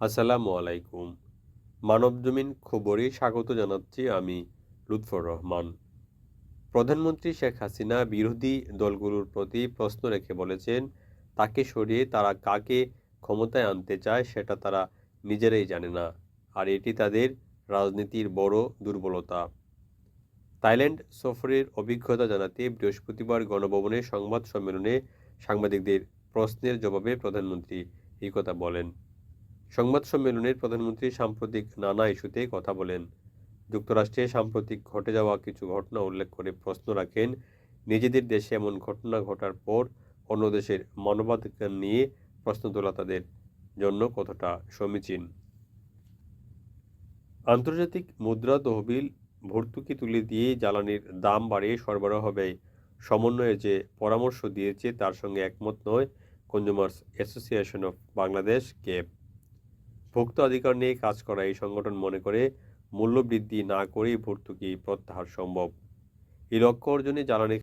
আসসালামু আলাইকুম। মানবজমিন খবরে স্বাগত জানাচ্ছি আমি লুৎফর রহমান। প্রধানমন্ত্রী শেখ হাসিনা বিরোধী দলগুলোর প্রতি প্রশ্ন রেখে বলেছেন, তাকে সরিয়ে তারা কাকে ক্ষমতায় আনতে চায় সেটা তারা নিজেরাই জানে না, আর এটি তাদের রাজনীতির বড় দুর্বলতা। থাইল্যান্ড সফরের অভিজ্ঞতা জানাতে বৃহস্পতিবার গণভবনে সংবাদ সম্মেলনে সাংবাদিকদের প্রশ্নের জবাবে প্রধানমন্ত্রী এই কথা বলেন। সংবাদ সম্মেলনের প্রধানমন্ত্রী সাম্প্রতিক নানা ইস্যুতে কথা বলেন। যুক্তরাষ্ট্রে সাম্প্রতিক ঘটে যাওয়া কিছু ঘটনা উল্লেখ করে প্রশ্ন রাখেন, নিজেদের দেশে এমন ঘটনা ঘটার পর অন্য দেশের মানবাধিকার নিয়ে প্রশ্ন তোলা তাদের জন্য কতটা সমীচীন? আন্তর্জাতিক মুদ্রা তহবিল ভর্তুকি তুলে দিয়ে জ্বালানির দাম বাড়িয়ে সরবরাহ ব্যয় সমন্বয়ে যে পরামর্শ দিয়েছে তার সঙ্গে একমত নয়, কনজুমার্স অ্যাসোসিয়েশন অফ বাংলাদেশ, কেপ। ভোক্তা অধিকার নিয়ে কাজ করা এই সংগঠন মনে করে মূল্য বৃদ্ধি না করেই ভর্তুকি প্রত্যাহার সম্ভব। এই লক্ষ্য অর্জনে জ্বালানি